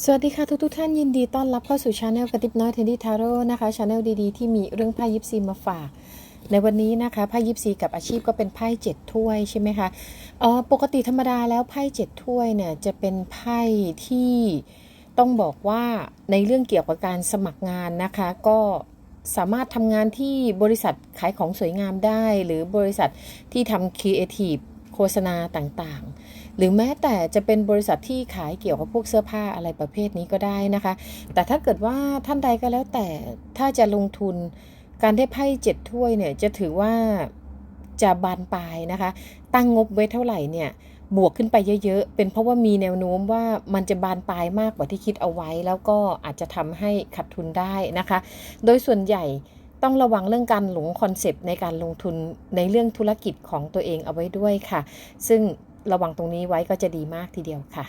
สวัสดีค่ะทุกทท่านยินดีต้อนรับเข้าสู่ช anel กระติบน้อยเทนดี้ทาโร่นะคะช anel ดีๆ ที่มีเรื่องไพ่ยิปซีมาฝาก ในวันนี้นะคะไพ่ยิปซีกับอาชีพก็เป็นไพ่เจ็ดถ้วยใช่ไหมคะเออปกติธรรมดาแล้วไพ่เจ็ดถ้วยเนี่ยจะเป็นไพ่ที่ต้องบอกว่าในเรื่องเกี่ยวกับการสมัครงานนะคะ ก็สามารถทำงานที่บริษัทขายของสวยงามได้ หรือบริษัทที่ทำครีเอทีฟ โฆษณาต่างๆ หรือแม้แต่จะเป็นบริษัทที่ขายเกี่ยวกับพวกเสื้อผ้าอะไรประเภทนี้ก็ได้นะคะ แต่ถ้าเกิดว่าท่านใดก็แล้วแต่ถ้าจะลงทุนการได้ไพ่เจ็ดถ้วยเนี่ยจะถือว่าจะบานปลายนะคะ ตั้งงบไว้เท่าไหร่เนี่ยบวกขึ้นไปเยอะๆ เป็นเพราะว่ามีแนวโน้มว่ามันจะบานปลายมากกว่าที่คิดเอาไว้ แล้วก็อาจจะทำให้ขาดทุนได้นะคะ โดยส่วนใหญ่ ต้องระวังเรื่องการหลงคอนเซปต์ในการลงทุนในเรื่องธุรกิจของตัวเองเอาไว้ด้วยค่ะ ซึ่งระวังตรงนี้ไว้ก็จะดีมากทีเดียวค่ะ